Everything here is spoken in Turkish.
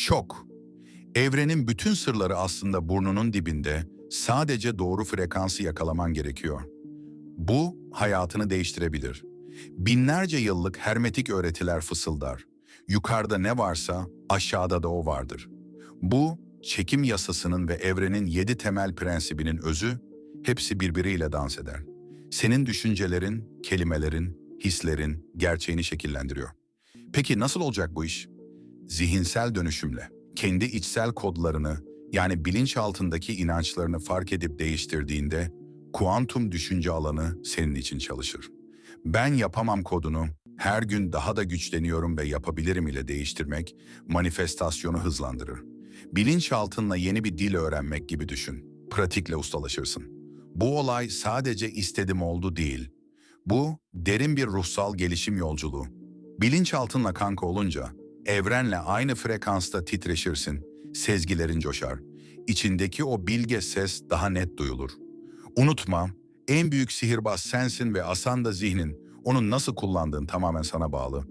Şok. Evrenin bütün sırları aslında burnunun dibinde, sadece doğru frekansı yakalaman gerekiyor. Bu hayatını değiştirebilir. Binlerce yıllık hermetik öğretiler fısıldar. Yukarıda ne varsa aşağıda da o vardır. Bu, çekim yasasının ve evrenin yedi temel prensibinin özü, hepsi birbiriyle dans eder. Senin düşüncelerin, kelimelerin, hislerin gerçeğini şekillendiriyor. Peki nasıl olacak bu iş? Zihinsel dönüşümle, kendi içsel kodlarını yani bilinçaltındaki inançlarını fark edip değiştirdiğinde kuantum düşünce alanı senin için çalışır. Ben yapamam kodunu her gün daha da güçleniyorum ve yapabilirim ile değiştirmek manifestasyonu hızlandırır. Bilinçaltınla yeni bir dil öğrenmek gibi düşün. Pratikle ustalaşırsın. Bu olay sadece istedim oldu değil. Bu derin bir ruhsal gelişim yolculuğu. Bilinçaltınla kanka olunca evrenle aynı frekansta titreşirsin. Sezgilerin coşar. İçindeki o bilge ses daha net duyulur. Unutma, en büyük sihirbaz sensin ve asan da zihnin. Onu nasıl kullandığın tamamen sana bağlı.